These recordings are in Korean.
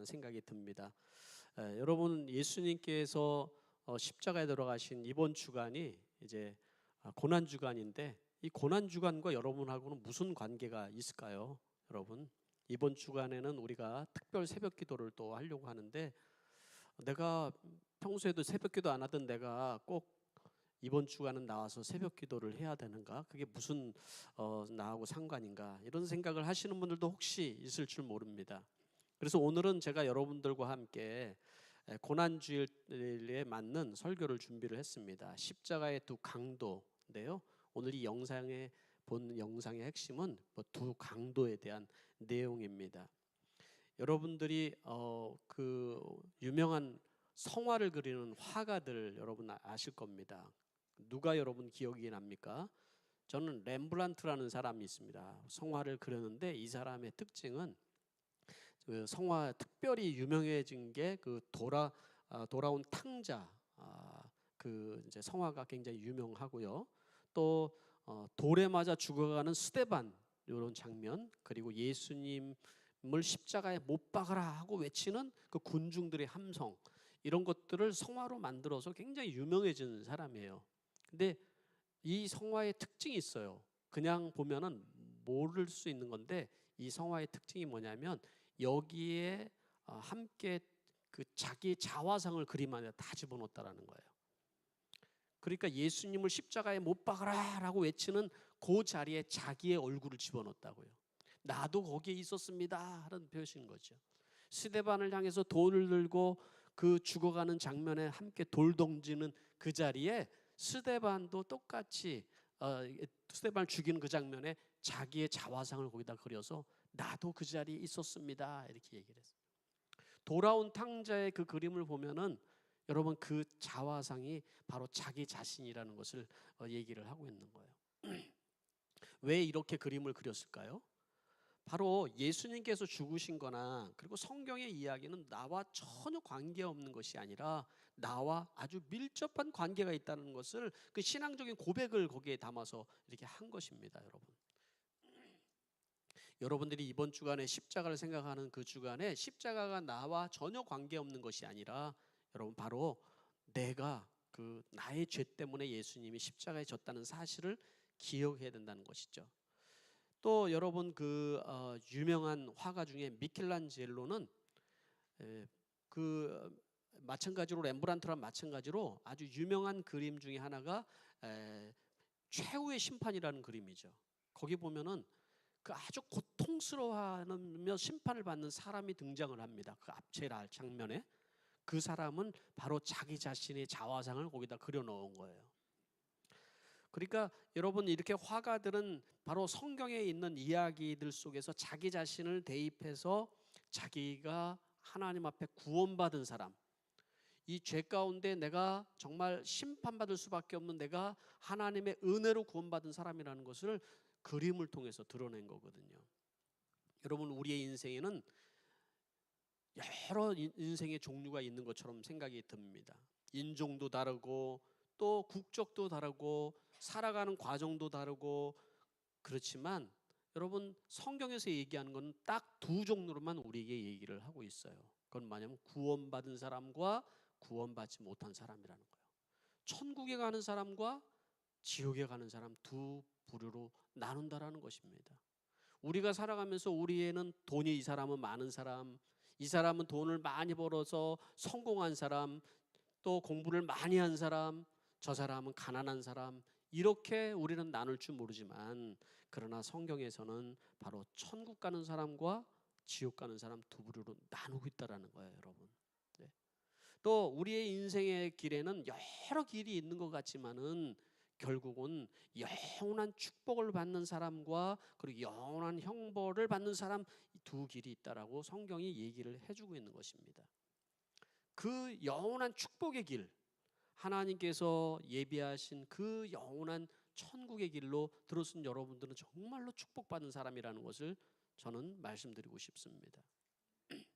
않을까라는 생각이 듭니다. 에, 여러분 예수님께서 어, 십자가에 들어가신 이번 주간이 이제 아, 고난 주간인데 이 고난 주간과 여러분하고는 무슨 관계가 있을까요, 여러분? 이번 주간에는 우리가 특별 새벽 기도를 또 하려고 하는데 내가 평소에도 새벽 기도 안 하던 내가 꼭 이번 주간은 나와서 새벽 기도를 해야 되는가? 그게 무슨 어, 나하고 상관인가? 이런 생각을 하시는 분들도 혹시 있을 줄 모릅니다. 그래서 오늘은 제가 여러분들과 함께 고난 주일에 맞는 설교를 준비를 했습니다. 십자가의 두 강도인데요. 오늘 이 영상에 본 영상의 핵심은 뭐두 강도에 대한 내용입니다. 여러분들이 어, 그 유명한 성화를 그리는 화가들 여러분 아- 아실 겁니다. 누가 여러분 기억이 납니까? 저는 렘브란트라는 사람이 있습니다. 성화를 그렸는데 이 사람의 특징은 그 성화 특별히 유명해진 게 그 돌아 아, 돌아온 탕자 아, 그 이제 성화가 굉장히 유명하고요. 또 어, 돌에 맞아 죽어가는 스테반 이런 장면 그리고 예수님을 십자가에 못 박아라 하고 외치는 그 군중들의 함성 이런 것들을 성화로 만들어서 굉장히 유명해진 사람이에요. 근데 이 성화의 특징이 있어요. 그냥 보면은 모를 수 있는 건데 이 성화의 특징이 뭐냐면 여기에 어, 함께 그 자기 자화상을 그림 안에 다 집어넣었다라는 거예요. 그러니까 예수님을 십자가에 못 박아라라고 외치는 그 자리에 자기의 얼굴을 집어넣었다고요. 나도 거기에 있었습니다. 하는 표시인 거죠. 스데반을 향해서 돌을 들고 그 죽어가는 장면에 함께 돌 던지는 그 자리에 스데반도 똑같이 어, 스데반을 죽이는 그 장면에 자기의 자화상을 거기다 그려서 나도 그 자리에 있었습니다. 이렇게 얘기를 했어요. 돌아온 탕자의 그 그림을 보면은 여러분 그 자화상이 바로 자기 자신이라는 것을 어, 얘기를 하고 있는 거예요. 왜 이렇게 그림을 그렸을까요? 바로 예수님께서 죽으신 거나 그리고 성경의 이야기는 나와 전혀 관계없는 것이 아니라 나와 아주 밀접한 관계가 있다는 것을 그 신앙적인 고백을 거기에 담아서 이렇게 한 것입니다, 여러분. 여러분들이 이번 주간에 십자가를 생각하는 그 주간에 십자가가 나와 전혀 관계없는 것이 아니라 여러분 바로 내가 그 나의 죄 때문에 예수님이 십자가에 졌다는 사실을 기억해야 된다는 것이죠. 또 여러분 그 어, 유명한 화가 중에 미켈란젤로는 에, 그 마찬가지로 렘브란트랑 마찬가지로 아주 유명한 그림 중에 하나가 에, 최후의 심판이라는 그림이죠. 거기 보면은 그 아주 고 통스러워하며 심판을 받는 사람이 등장을 합니다. 그 앞제일 장면에 그 사람은 바로 자기 자신의 자화상을 거기다 그려 놓은 거예요. 그러니까 여러분 이렇게 화가들은 바로 성경에 있는 이야기들 속에서 자기 자신을 대입해서 자기가 하나님 앞에 구원받은 사람, 이 죄 가운데 내가 정말 심판받을 수밖에 없는 내가 하나님의 은혜로 구원받은 사람이라는 것을 그림을 통해서 드러낸 거거든요. 여러분 우리의 인생에는 여러 인생의 종류가 있는 것처럼 생각이 듭니다. 인종도 다르고 또 국적도 다르고 살아가는 과정도 다르고 그렇지만 여러분 성경에서 얘기하는 건 딱 두 종류로만 우리에게 얘기를 하고 있어요. 그건 뭐냐면 구원받은 사람과 구원받지 못한 사람이라는 거예요. 천국에 가는 사람과 지옥에 가는 사람 두 부류로 나눈다라는 것입니다. 우리가 살아가면서 우리에는 돈이 이 사람은 많은 사람, 이 사람은 돈을 많이 벌어서 성공한 사람, 또 공부를 많이 한 사람, 저 사람은 가난한 사람, 이렇게 우리는 나눌 줄 모르지만 그러나 성경에서는 바로 천국 가는 사람과 지옥 가는 사람 두 부류로 나누고 있다라는 거예요, 여러분. 네. 또 우리의 인생의 길에는 여러 길이 있는 것 같지만은 결국은 영원한 축복을 받는 사람과 그리고 영원한 형벌을 받는 사람 두 길이 있다라고 성경이 얘기를 해주고 있는 것입니다. 그 영원한 축복의 길, 하나님께서 예비하신 그 영원한 천국의 길로 들어선 여러분들은 정말로 축복받는 사람이라는 것을 저는 말씀드리고 싶습니다.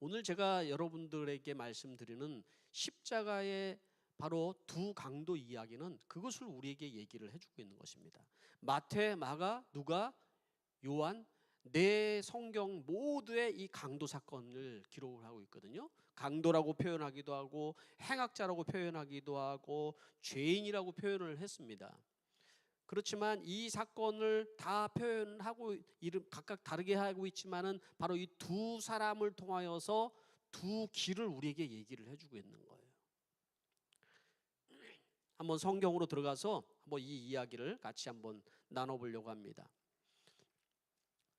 오늘 제가 여러분들에게 말씀드리는 십자가의 바로 두 강도 이야기는 그것을 우리에게 얘기를 해주고 있는 것입니다. 마태, 마가, 누가, 요한 내 성경 모두의 이 강도 사건을 기록을 하고 있거든요. 강도라고 표현하기도 하고 행악자라고 표현하기도 하고 죄인이라고 표현을 했습니다. 그렇지만 이 사건을 다 표현하고 이름 각각 다르게 하고 있지만은 바로 이 두 사람을 통하여서 두 길을 우리에게 얘기를 해주고 있는 거예요. 한번 성경으로 들어가서 한번 이 이야기를 같이 한번 나눠보려고 합니다.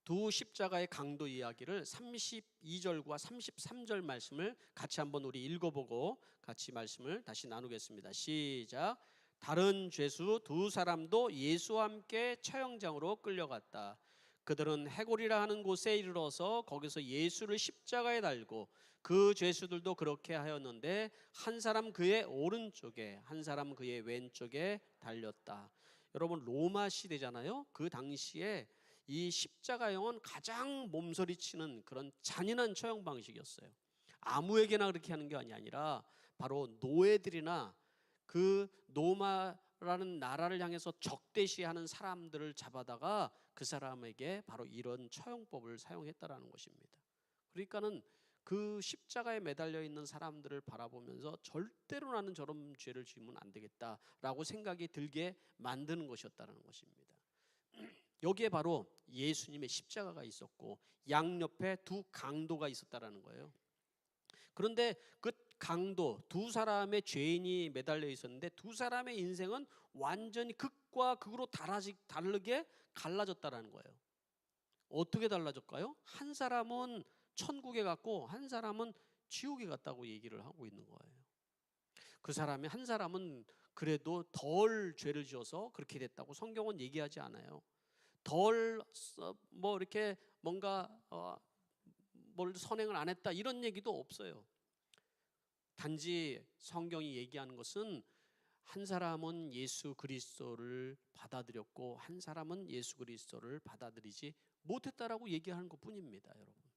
두 십자가의 강도 이야기를 32절과 33절 말씀을 같이 한번 우리 읽어보고 같이 말씀을 다시 나누겠습니다. 시작. 다른 죄수 두 사람도 예수와 함께 처형장으로 끌려갔다. 그들은 해골이라 하는 곳에 이르러서 거기서 예수를 십자가에 달고 그 죄수들도 그렇게 하였는데 한 사람 그의 오른쪽에 한 사람 그의 왼쪽에 달렸다. 여러분 로마 시대잖아요. 그 당시에 이 십자가형은 가장 몸서리치는 그런 잔인한 처형 방식이었어요. 아무에게나 그렇게 하는 게 아니라 바로 노예들이나 그 노마라는 나라를 향해서 적대시하는 사람들을 잡아다가 그 사람에게 바로 이런 처형법을 사용했다라는 것입니다. 그러니까는 그 십자가에 매달려 있는 사람들을 바라보면서 절대로 나는 저런 죄를 지으면 안 되겠다라고 생각이 들게 만드는 것이었다는 것입니다. 여기에 바로 예수님의 십자가가 있었고 양옆에 두 강도가 있었다라는 거예요. 그런데 그 강도 두 사람의 죄인이 매달려 있었는데 두 사람의 인생은 완전히 극과 극으로 다라지, 다르게 갈라졌다라는 거예요. 어떻게 달라졌까요? 한 사람은 천국에 갔고 한 사람은 지옥에 갔다고 얘기를 하고 있는 거예요. 그 사람이 한 사람은 그래도 덜 죄를 지어서 그렇게 됐다고 성경은 얘기하지 않아요. 덜 뭐 이렇게 뭔가 어, 뭘 선행을 안 했다 이런 얘기도 없어요. 단지 성경이 얘기하는 것은 한 사람은 예수 그리스도를 받아들였고 한 사람은 예수 그리스도를 받아들이지 못했다라고 얘기하는 것뿐입니다, 여러분.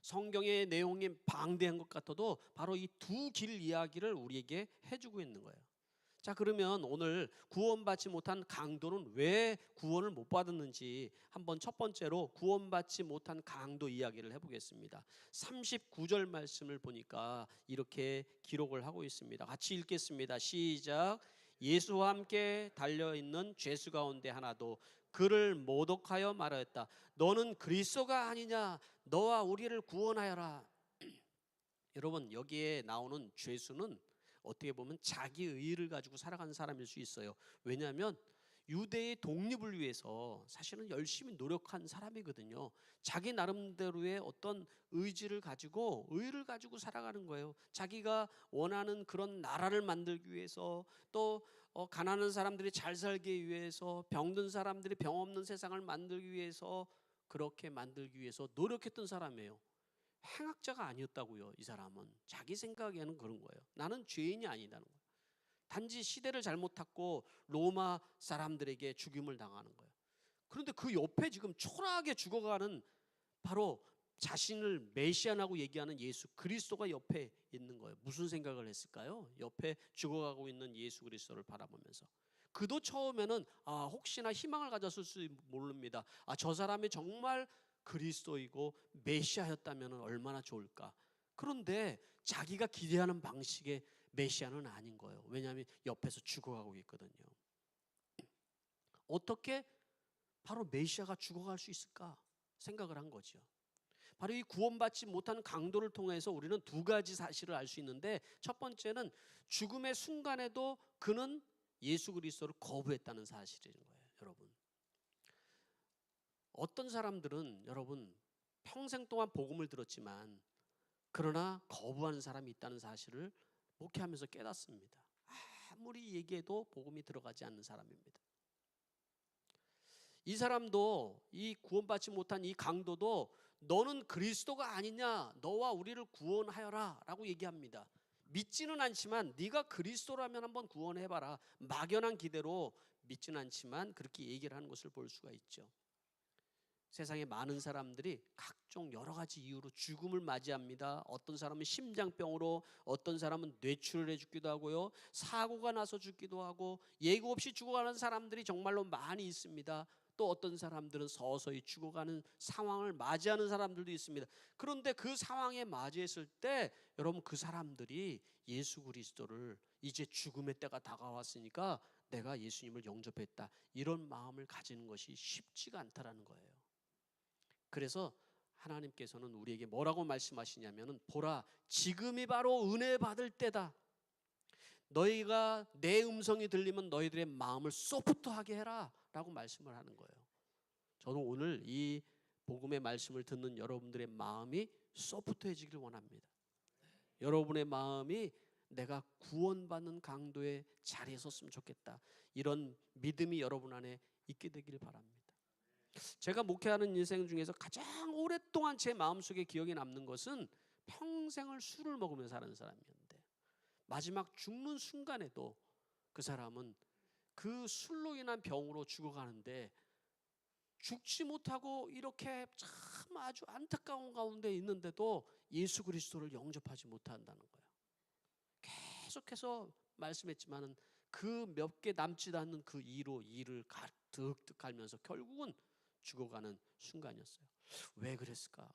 성경의 내용이 방대한 것 같아도 바로 이 두 길 이야기를 우리에게 해주고 있는 거예요. 자 그러면 오늘 구원받지 못한 강도는 왜 구원을 못 받았는지 한번 첫 번째로 구원받지 못한 강도 이야기를 해보겠습니다. 39절 말씀을 보니까 이렇게 기록을 하고 있습니다. 같이 읽겠습니다. 시작. 예수와 함께 달려 있는 죄수 가운데 하나도 그를 모독하여 말하였다. 너는 그리스도가 아니냐? 너와 우리를 구원하여라. 여러분 여기에 나오는 죄수는 어떻게 보면 자기 의를 가지고 살아가는 사람일 수 있어요. 왜냐하면 유대의 독립을 위해서 사실은 열심히 노력한 사람이거든요. 자기 나름대로의 어떤 의지를 가지고 의를 가지고 살아가는 거예요. 자기가 원하는 그런 나라를 만들기 위해서 또 어, 가난한 사람들이 잘 살기 위해서 병든 사람들이 병 없는 세상을 만들기 위해서 그렇게 만들기 위해서 노력했던 사람이에요. 행악자가 아니었다고요. 이 사람은 자기 생각에는 그런 거예요. 나는 죄인이 아니다는 거예요. 단지 시대를 잘못 탔고 로마 사람들에게 죽임을 당하는 거예요. 그런데 그 옆에 지금 초라하게 죽어가는 바로 자신을 메시아라고 얘기하는 예수 그리스도가 옆에 있는 거예요. 무슨 생각을 했을까요? 옆에 죽어가고 있는 예수 그리스도를 바라보면서 그도 처음에는 아 혹시나 희망을 가졌을 수 모릅니다. 아 저 사람이 정말 그리스도이고 메시아였다면 얼마나 좋을까. 그런데 자기가 기대하는 방식의 메시아는 아닌 거예요. 왜냐하면 옆에서 죽어가고 있거든요. 어떻게 바로 메시아가 죽어갈 수 있을까 생각을 한 거죠. 바로 이 구원받지 못한 강도를 통해서 우리는 두 가지 사실을 알 수 있는데 첫 번째는 죽음의 순간에도 그는 예수 그리스도를 거부했다는 사실인 거예요, 여러분. 어떤 사람들은 여러분 평생 동안 복음을 들었지만 그러나 거부하는 사람이 있다는 사실을 목회하면서 깨닫습니다. 아무리 얘기해도 복음이 들어가지 않는 사람입니다. 이 사람도 이 구원받지 못한 이 강도도 너는 그리스도가 아니냐 너와 우리를 구원하여라라고 얘기합니다. 믿지는 않지만 네가 그리스도라면 한번 구원해 봐라 막연한 기대로 믿지는 않지만 그렇게 얘기를 하는 것을 볼 수가 있죠. 세상에 많은 사람들이 각종 여러 가지 이유로 죽음을 맞이합니다. 어떤 사람은 심장병으로, 어떤 사람은 뇌출을 해 죽기도 하고요. 사고가 나서 죽기도 하고 예고 없이 죽어가는 사람들이 정말로 많이 있습니다. 또 어떤 사람들은 서서히 죽어가는 상황을 맞이하는 사람들도 있습니다. 그런데 그 상황에 맞이했을 때 여러분 그 사람들이 예수 그리스도를 이제 죽음의 때가 다가왔으니까 내가 예수님을 영접했다. 이런 마음을 가지는 것이 쉽지가 않다라는 거예요. 그래서 하나님께서는 우리에게 뭐라고 말씀하시냐면은 보라 지금이 바로 은혜 받을 때다. 너희가 내 음성이 들리면 너희들의 마음을 소프트하게 해라라고 말씀을 하는 거예요. 저는 오늘 이 복음의 말씀을 듣는 여러분들의 마음이 소프트해지길 원합니다. 여러분의 마음이 내가 구원받는 강도의 자리에 섰으면 좋겠다. 이런 믿음이 여러분 안에 있게 되기를 바랍니다. 제가 목회하는 인생 중에서 가장 오랫동안 제 마음속에 기억에 남는 것은 평생을 술을 먹으며 사는 사람이었는데 마지막 죽는 순간에도 그 사람은 그 술로 인한 병으로 죽어가는데 죽지 못하고 이렇게 참 아주 안타까운 가운데 있는데도 예수 그리스도를 영접하지 못한다는 거예요. 계속해서 말씀했지만은 그 몇 개 남지도 않는 그 이로 이를 득득 갈면서 결국은 죽어가는 순간이었어요. 왜 그랬을까?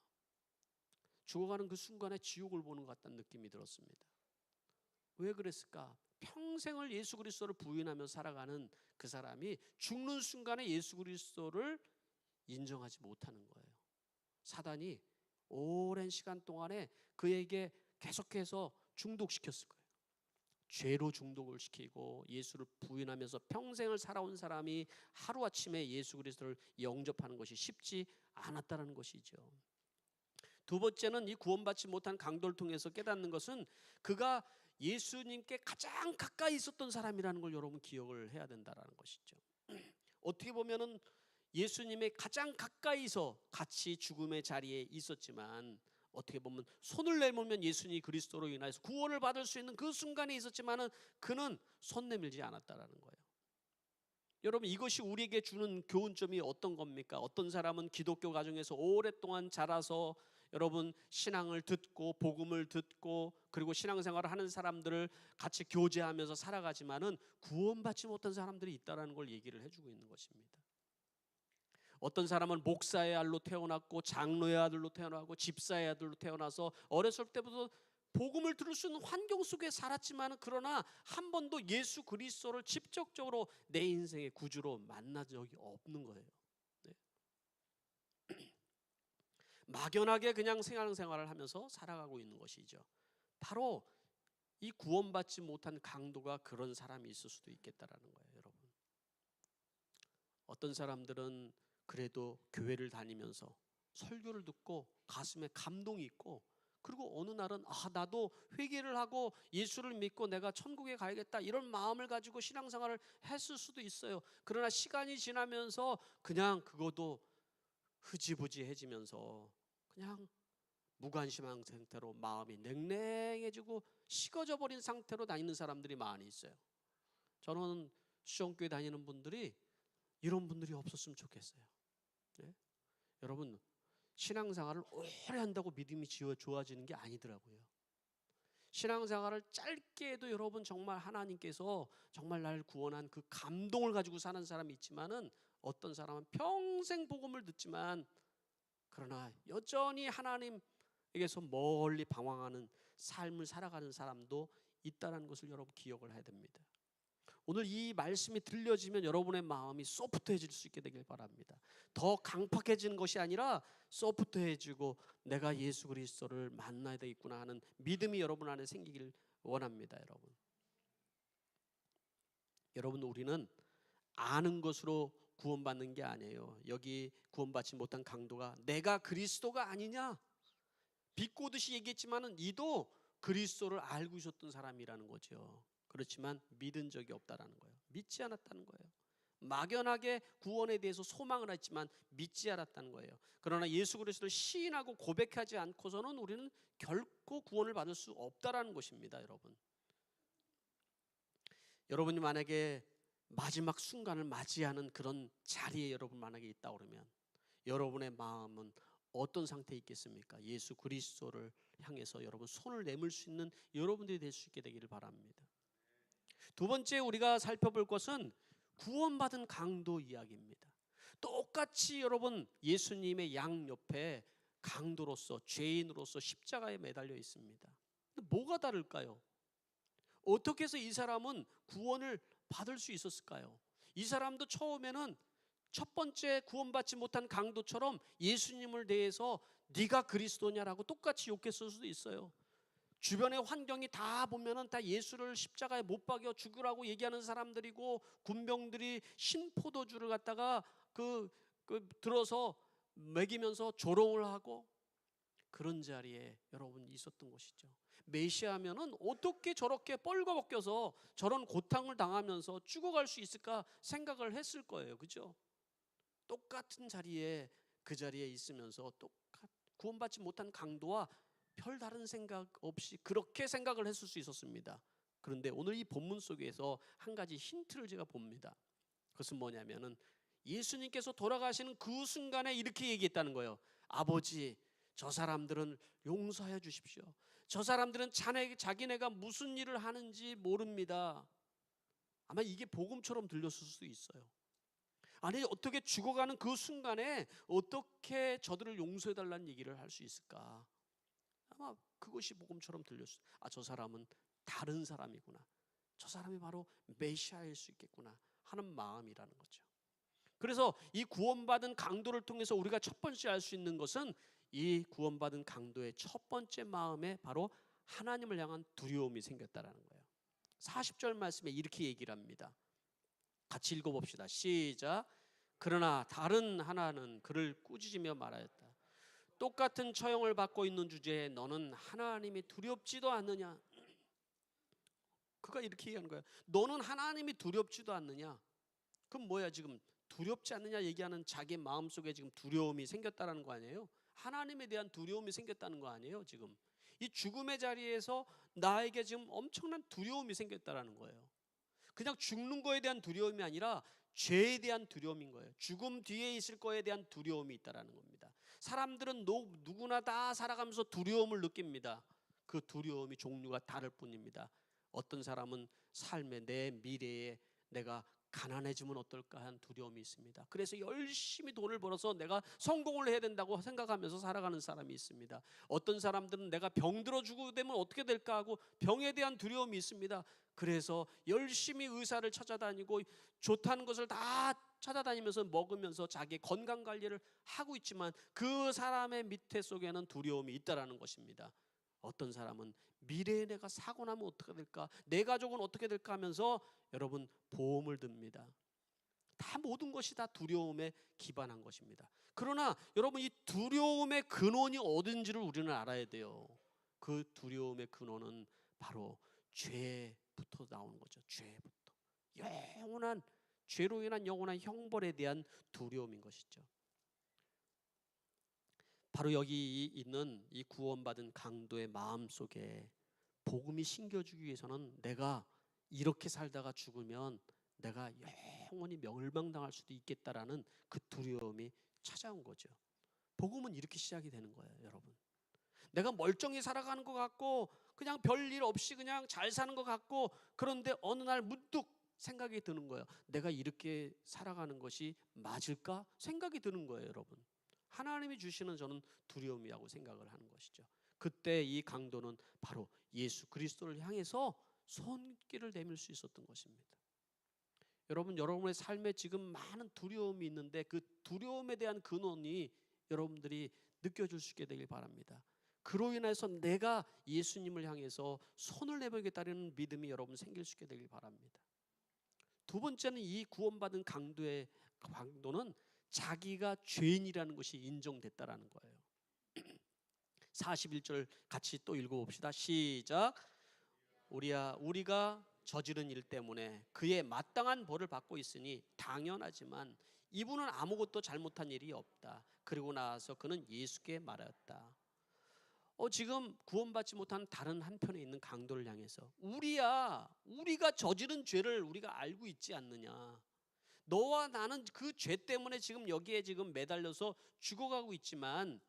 죽어가는 그 순간에 지옥을 보는 것 같다는 느낌이 들었습니다. 왜 그랬을까? 평생을 예수 그리스도를 부인하며 살아가는 그 사람이 죽는 순간에 예수 그리스도를 인정하지 못하는 거예요. 사단이 오랜 시간 동안에 그에게 계속해서 중독시켰을 거예요. 죄로 중독을 시키고 예수를 부인하면서 평생을 살아온 사람이 하루아침에 예수 그리스도를 영접하는 것이 쉽지 않았다는 것이죠. 두 번째는 이 구원받지 못한 강도를 통해서 깨닫는 것은 그가 예수님께 가장 가까이 있었던 사람이라는 걸 여러분 기억을 해야 된다라는 것이죠. 어떻게 보면은 예수님의 가장 가까이서 같이 죽음의 자리에 있었지만 어떻게 보면 손을 내밀면 예수님 그리스도로 인하여서 구원을 받을 수 있는 그 순간에 있었지만은 그는 손 내밀지 않았다라는 거예요. 여러분 이것이 우리에게 주는 교훈점이 어떤 겁니까? 어떤 사람은 기독교 가정에서 오랫동안 자라서 여러분 신앙을 듣고 복음을 듣고 그리고 신앙생활을 하는 사람들을 같이 교제하면서 살아가지만은 구원받지 못한 사람들이 있다라는 걸 얘기를 해주고 있는 것입니다. 어떤 사람은 목사의 아들로 태어났고 장로의 아들로 태어나고 집사의 아들로 태어나서 어렸을 때부터 복음을 들을 수 있는 환경 속에 살았지만 그러나 한 번도 예수 그리스도를 직접적으로 내 인생의 구주로 만난 적이 없는 거예요. 네. 막연하게 그냥 생활생활을 하면서 살아가고 있는 것이죠. 바로 이 구원받지 못한 강도가 그런 사람이 있을 수도 있겠다라는 거예요, 여러분. 어떤 사람들은 그래도 교회를 다니면서 설교를 듣고 가슴에 감동이 있고 그리고 어느 날은 아 나도 회개를 하고 예수를 믿고 내가 천국에 가야겠다 이런 마음을 가지고 신앙생활을 했을 수도 있어요. 그러나 시간이 지나면서 그냥 그것도 흐지부지해지면서 그냥 무관심한 상태로 마음이 냉랭해지고 식어져 버린 상태로 다니는 사람들이 많이 있어요. 저는 수영교회 다니는 분들이 이런 분들이 없었으면 좋겠어요. 네? 여러분 신앙생활을 오래 한다고 믿음이 지어 좋아지는 게 아니더라고요. 신앙생활을 짧게 해도 여러분 정말 하나님께서 정말 날 구원한 그 감동을 가지고 사는 사람이 있지만은 어떤 사람은 평생 복음을 듣지만 그러나 여전히 하나님에게서 멀리 방황하는 삶을 살아가는 사람도 있다는 것을 여러분 기억을 해야 됩니다. 오늘 이 말씀이 들려지면 여러분의 마음이 소프트해질 수 있게 되길 바랍니다. 더 강팍해지는 것이 아니라 소프트해지고 내가 예수 그리스도를 만나야 되겠구나 하는 믿음이 여러분 안에 생기길 원합니다, 여러분. 여러분 우리는 아는 것으로 구원받는 게 아니에요. 여기 구원받지 못한 강도가 내가 그리스도가 아니냐 비꼬듯이 얘기했지만은 이도 그리스도를 알고 있었던 사람이라는 거죠. 그렇지만 믿은 적이 없다라는 거예요. 믿지 않았다는 거예요. 막연하게 구원에 대해서 소망을 했지만 믿지 않았다는 거예요. 그러나 예수 그리스도를 시인하고 고백하지 않고서는 우리는 결코 구원을 받을 수 없다라는 것입니다, 여러분. 여러분이 만약에 마지막 순간을 맞이하는 그런 자리에 여러분 만약에 있다 그러면 여러분의 마음은 어떤 상태에 있겠습니까? 예수 그리스도를 향해서 여러분 손을 내밀 수 있는 여러분들이 될 수 있게 되기를 바랍니다. 두 번째 우리가 살펴볼 것은 구원받은 강도 이야기입니다. 똑같이 여러분 예수님의 양 옆에 강도로서 죄인으로서 십자가에 매달려 있습니다. 뭐가 다를까요? 어떻게 해서 이 사람은 구원을 받을 수 있었을까요? 이 사람도 처음에는 첫 번째 구원받지 못한 강도처럼 예수님을 대해서 네가 그리스도냐라고 똑같이 욕했을 수도 있어요. 주변의 환경이 다 보면은 다 예수를 십자가에 못 박여 죽으라고 얘기하는 사람들이고 군병들이 신포도주를 갖다가 그, 그 들어서 먹이면서 조롱을 하고 그런 자리에 여러분 있었던 것이죠. 메시아면은 어떻게 저렇게 뻘거벗겨서 저런 고탕을 당하면서 죽어갈 수 있을까 생각을 했을 거예요. 그죠? 똑같은 자리에 그 자리에 있으면서 똑같 구원받지 못한 강도와 별 다른 생각 없이 그렇게 생각을 했을 수 있었습니다. 그런데 오늘 이 본문 속에서 한 가지 힌트를 제가 봅니다. 그것은 뭐냐면은 예수님께서 돌아가시는 그 순간에 이렇게 얘기했다는 거예요. 아버지, 저 사람들은 용서해 주십시오. 저 사람들은 자네, 자기네가 무슨 일을 하는지 모릅니다. 아마 이게 복음처럼 들렸을 수도 있어요. 아니 어떻게 죽어가는 그 순간에 어떻게 저들을 용서해 달라는 얘기를 할 수 있을까? 아마 그것이 복음처럼 들렸어. 아, 저 사람은 다른 사람이구나. 저 사람이 바로 메시아일 수 있겠구나 하는 마음이라는 거죠. 그래서 이 구원받은 강도를 통해서 우리가 첫 번째 알 수 있는 것은 이 구원받은 강도의 첫 번째 마음에 바로 하나님을 향한 두려움이 생겼다라는 거예요. 40절 말씀에 이렇게 얘기를 합니다. 같이 읽어 봅시다. 시작. 그러나 다른 하나는 그를 꾸짖으며 말하였다. 똑같은 처형을 받고 있는 주제에 너는 하나님이 두렵지도 않느냐? 그가 이렇게 얘기하는 거야. 너는 하나님이 두렵지도 않느냐? 그럼 뭐야 지금 두렵지 않느냐 얘기하는 자기 마음 속에 지금 두려움이 생겼다라는 거 아니에요? 하나님에 대한 두려움이 생겼다는 거 아니에요? 지금 이 죽음의 자리에서 나에게 지금 엄청난 두려움이 생겼다라는 거예요. 그냥 죽는 거에 대한 두려움이 아니라 죄에 대한 두려움인 거예요. 죽음 뒤에 있을 거에 대한 두려움이 있다라는 겁니다. 사람들은 노, 누구나 다 살아가면서 두려움을 느낍니다. 그 두려움이 종류가 다를 뿐입니다. 어떤 사람은 삶의 내 미래에 내가 가난해지면 어떨까 하는 두려움이 있습니다. 그래서 열심히 돈을 벌어서 내가 성공을 해야 된다고 생각하면서 살아가는 사람이 있습니다. 어떤 사람들은 내가 병들어 죽고 되면 어떻게 될까 하고 병에 대한 두려움이 있습니다. 그래서 열심히 의사를 찾아다니고 좋다는 것을 다 찾아다니면서 먹으면서 자기 건강 관리를 하고 있지만 그 사람의 밑에 속에는 두려움이 있다라는 것입니다. 어떤 사람은 미래에 내가 사고 나면 어떻게 될까? 내 가족은 어떻게 될까 하면서 여러분 보험을 듭니다. 다 모든 것이 다 두려움에 기반한 것입니다. 그러나 여러분 이 두려움의 근원이 어딘지를 우리는 알아야 돼요. 그 두려움의 근원은 바로 죄부터 나오는 거죠. 죄부터. 영원한 죄로 인한 영원한 형벌에 대한 두려움인 것이죠. 바로 여기 있는 이 구원받은 강도의 마음 속에 복음이 심겨주기 위해서는 내가 이렇게 살다가 죽으면 내가 영원히 멸망당할 수도 있겠다라는 그 두려움이 찾아온 거죠. 복음은 이렇게 시작이 되는 거예요, 여러분. 내가 멀쩡히 살아가는 것 같고 그냥 별일 없이 그냥 잘 사는 것 같고 그런데 어느 날 문득 생각이 드는 거예요. 내가 이렇게 살아가는 것이 맞을까? 생각이 드는 거예요, 여러분. 하나님이 주시는 저는 두려움이라고 생각을 하는 것이죠. 그때 이 강도는 바로 예수 그리스도를 향해서 손길을 내밀 수 있었던 것입니다. 여러분 여러분의 삶에 지금 많은 두려움이 있는데 그 두려움에 대한 근원이 여러분들이 느껴질 수 있게 되길 바랍니다. 그로 인해서 내가 예수님을 향해서 손을 내밀겠다는 믿음이 여러분 생길 수 있게 되길 바랍니다. 두 번째는 이 구원받은 강도의 강도는 자기가 죄인이라는 것이 인정됐다라는 거예요. 41절 같이 또 읽어 봅시다. 시작. 우리야 우리가 저지른 일 때문에 그의 마땅한 벌을 받고 있으니 당연하지만 이분은 아무것도 잘못한 일이 없다. 그리고 나서 그는 예수께 말하였다. 어, 지금 구원받지 못한 다른 한편에 있는 강도를 향해서 우리야 우리가 저지른 죄를 우리가 알고 있지 않느냐. 너와 나는 그 죄 때문에 지금 여기에 지금 매달려서 죽어가고 있지만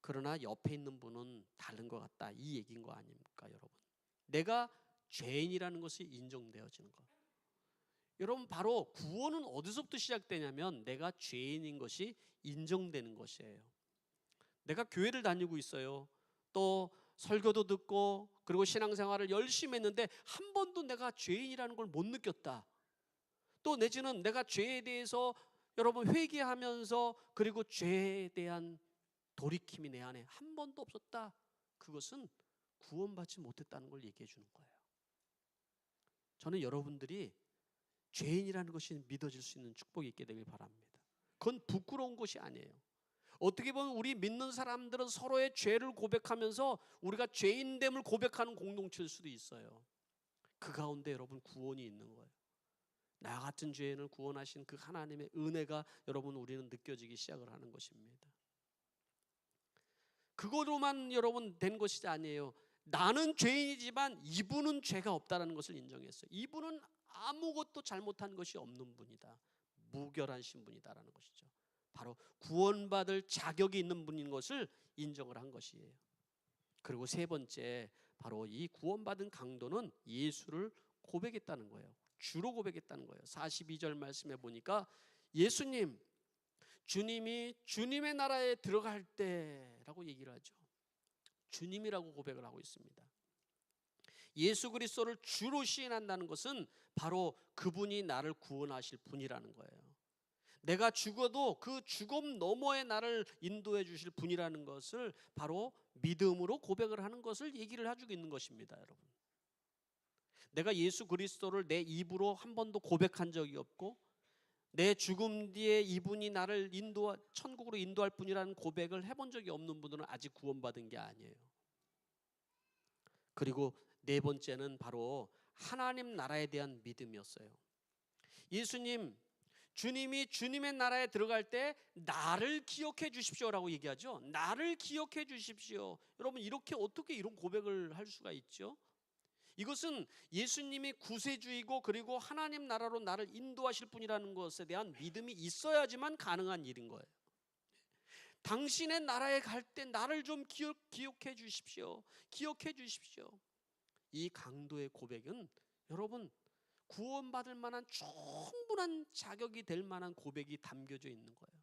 그러나 옆에 있는 분은 다른 것 같다. 이 얘기인 거 아닙니까 여러분? 내가 죄인이라는 것이 인정되어지는 것. 여러분 바로 구원은 어디서부터 시작되냐면 내가 죄인인 것이 인정되는 것이에요. 내가 교회를 다니고 있어요. 또 설교도 듣고 그리고 신앙생활을 열심히 했는데 한 번도 내가 죄인이라는 걸 못 느꼈다. 또 내지는 내가 죄에 대해서 여러분 회개하면서 그리고 죄에 대한 돌이킴이 내 안에 한 번도 없었다. 그것은 구원받지 못했다는 걸 얘기해 주는 거예요. 저는 여러분들이 죄인이라는 것이 믿어질 수 있는 축복이 있게 되길 바랍니다. 그건 부끄러운 것이 아니에요. 어떻게 보면 우리 믿는 사람들은 서로의 죄를 고백하면서 우리가 죄인됨을 고백하는 공동체일 수도 있어요. 그 가운데 여러분 구원이 있는 거예요. 나 같은 죄인을 구원하신 그 하나님의 은혜가 여러분 우리는 느껴지기 시작을 하는 것입니다. 그거로만 여러분 된 것이 아니에요. 나는 죄인이지만 이분은 죄가 없다라는 것을 인정했어요. 이분은 아무것도 잘못한 것이 없는 분이다. 무결한 신분이다라는 것이죠. 바로 구원받을 자격이 있는 분인 것을 인정을 한 것이에요. 그리고 세 번째 바로 이 구원받은 강도는 예수를 고백했다는 거예요. 주로 고백했다는 거예요. 42절 말씀에 보니까 예수님 주님이 주님의 나라에 들어갈 때라고 얘기를 하죠. 주님이라고 고백을 하고 있습니다. 예수 그리스도를 주로 시인한다는 것은 바로 그분이 나를 구원하실 분이라는 거예요. 내가 죽어도 그 죽음 너머에 나를 인도해 주실 분이라는 것을 바로 믿음으로 고백을 하는 것을 얘기를 해주고 있는 것입니다, 여러분. 내가 예수 그리스도를 내 입으로 한 번도 고백한 적이 없고 내 죽음 뒤에 이분이 나를 인도 천국으로 인도할 분이라는 고백을 해본 적이 없는 분들은 아직 구원받은 게 아니에요. 그리고 네 번째는 바로 하나님 나라에 대한 믿음이었어요. 예수님 주님이 주님의 나라에 들어갈 때 나를 기억해 주십시오라고 얘기하죠. 나를 기억해 주십시오. 여러분 이렇게 어떻게 이런 고백을 할 수가 있죠? 이것은 예수님이 구세주이고 그리고 하나님 나라로 나를 인도하실 분이라는 것에 대한 믿음이 있어야지만 가능한 일인 거예요. 당신의 나라에 갈 때 나를 좀 기억, 기억해 주십시오. 기억해 주십시오. 이 강도의 고백은 여러분 구원받을 만한 충분한 자격이 될 만한 고백이 담겨져 있는 거예요.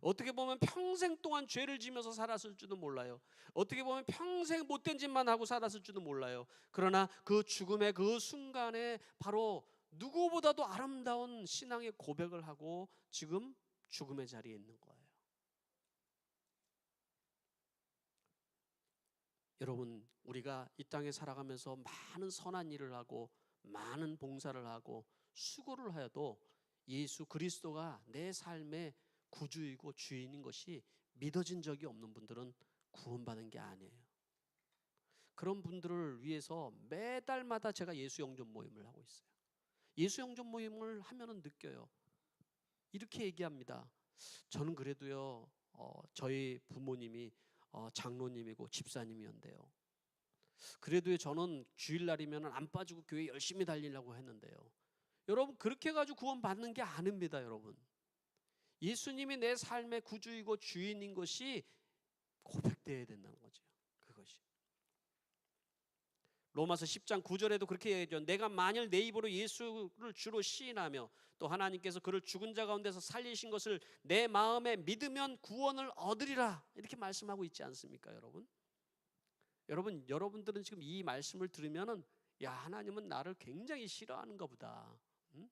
어떻게 보면 평생 동안 죄를 지면서 살았을지도 몰라요. 어떻게 보면 평생 못된 짓만 하고 살았을지도 몰라요. 그러나 그 죽음의 그 순간에 바로 누구보다도 아름다운 신앙의 고백을 하고 지금 죽음의 자리에 있는 거예요. 여러분, 우리가 이 땅에 살아가면서 많은 선한 일을 하고 많은 봉사를 하고 수고를 하여도 예수 그리스도가 내 삶의 구주이고 주인인 것이 믿어진 적이 없는 분들은 구원받은 게 아니에요. 그런 분들을 위해서 매달마다 제가 예수 영접 모임을 하고 있어요. 예수 영접 모임을 하면은 느껴요. 이렇게 얘기합니다. 저는 그래도요, 어, 저희 부모님이 어, 장로님이고 집사님이었는데요. 그래도 저는 주일날이면 안 빠지고 교회 열심히 달리려고 했는데요. 여러분 그렇게 가지고 구원 받는 게 아닙니다, 여러분. 예수님이 내 삶의 구주이고 주인인 것이 고백되어야 된다는 거죠. 그것이. 로마서 10장 9절에도 그렇게 얘기하죠. 내가 만일 내 입으로 예수를 주로 시인하며 또 하나님께서 그를 죽은 자 가운데서 살리신 것을 내 마음에 믿으면 구원을 얻으리라. 이렇게 말씀하고 있지 않습니까, 여러분? 여러분, 여러분들은 지금 이 말씀을 들으면은 야, 하나님은 나를 굉장히 싫어하는가 보다. 응?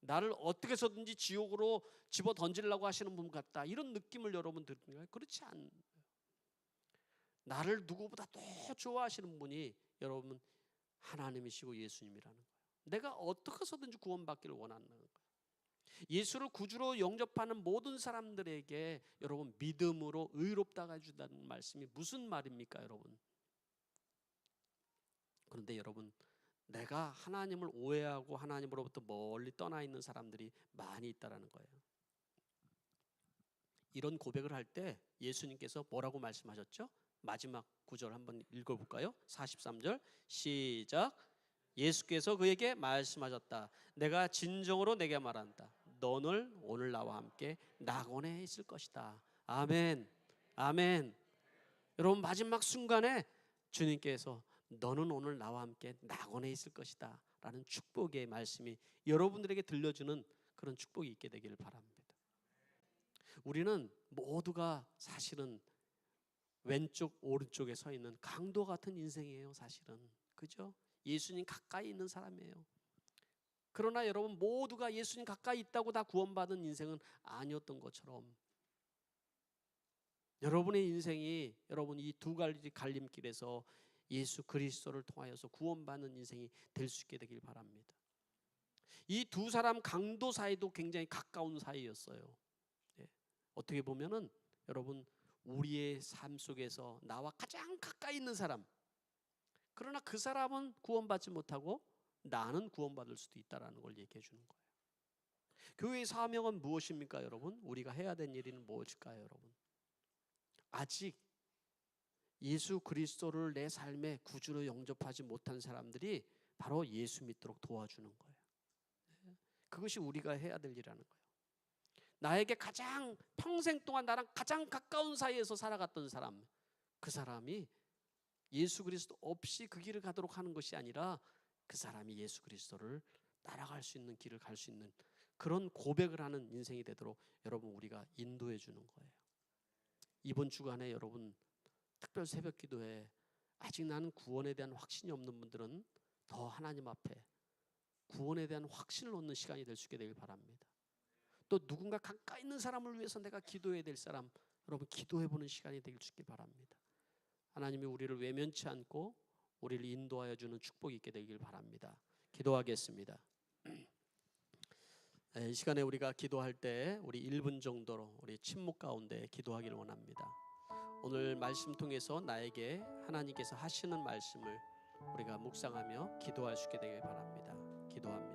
나를 어떻게 해서든지 지옥으로 집어 던지려고 하시는 분 같다. 이런 느낌을 여러분 들으니까 그렇지 않아요. 나를 누구보다 더 좋아하시는 분이 여러분 하나님이시고 예수님이라는 거예요. 내가 어떻게 해서든지 구원받기를 원하는 거예요. 예수를 구주로 영접하는 모든 사람들에게 여러분 믿음으로 의롭다가 해준다는 말씀이 무슨 말입니까, 여러분? 그런데 여러분 내가 하나님을 오해하고 하나님으로부터 멀리 떠나 있는 사람들이 많이 있다라는 거예요. 이런 고백을 할 때 예수님께서 뭐라고 말씀하셨죠? 마지막 구절 한번 읽어 볼까요? 43절 시작. 예수께서 그에게 말씀하셨다. 내가 진정으로 내게 말한다. 너는 오늘 나와 함께 낙원에 있을 것이다. 아멘. 아멘. 여러분 마지막 순간에 주님께서 너는 오늘 나와 함께 낙원에 있을 것이다. 라는 축복의 말씀이 여러분들에게 들려주는 그런 축복이 있게 되기를 바랍니다. 우리는 모두가 사실은 왼쪽 오른쪽에 서 있는 강도 같은 인생이에요, 사실은. 그죠? 예수님 가까이 있는 사람이에요. 그러나 여러분 모두가 예수님 가까이 있다고 다 구원받은 인생은 아니었던 것처럼 여러분의 인생이 여러분 이 두 갈림길에서 예수 그리스도를 통하여서 구원받는 인생이 될 수 있게 되길 바랍니다. 이 두 사람 강도 사이도 굉장히 가까운 사이였어요. 예. 어떻게 보면은 여러분 우리의 삶 속에서 나와 가장 가까이 있는 사람. 그러나 그 사람은 구원받지 못하고 나는 구원받을 수도 있다라는 걸 얘기해 주는 거예요. 교회의 사명은 무엇입니까, 여러분? 우리가 해야 될 일은 무엇일까요, 여러분? 아직 예수 그리스도를 내 삶의 구주로 영접하지 못한 사람들이 바로 예수 믿도록 도와주는 거예요. 네. 그것이 우리가 해야 될 일이라는 거예요. 나에게 가장 평생 동안 나랑 가장 가까운 사이에서 살아갔던 사람, 그 사람이 예수 그리스도 없이 그 길을 가도록 하는 것이 아니라 그 사람이 예수 그리스도를 따라갈 수 있는 길을 갈 수 있는 그런 고백을 하는 인생이 되도록 여러분 우리가 인도해 주는 거예요. 이번 주간에 여러분 특별 새벽 기도에 아직 나는 구원에 대한 확신이 없는 분들은 더 하나님 앞에 구원에 대한 확신을 얻는 시간이 될 수 있게 되길 바랍니다. 또 누군가 가까이 있는 사람을 위해서 내가 기도해야 될 사람 여러분 기도해 보는 시간이 되길 수 있길 바랍니다. 하나님이 우리를 외면치 않고 우리를 인도하여 주는 축복이 있게 되길 바랍니다. 기도하겠습니다. 이 시간에 우리가 기도할 때 우리 1분 정도로 우리 침묵 가운데 기도하기를 원합니다. 오늘 말씀 통해서 나에게 하나님께서 하시는 말씀을 우리가 묵상하며 기도할 수 있게 되길 바랍니다. 기도합니다.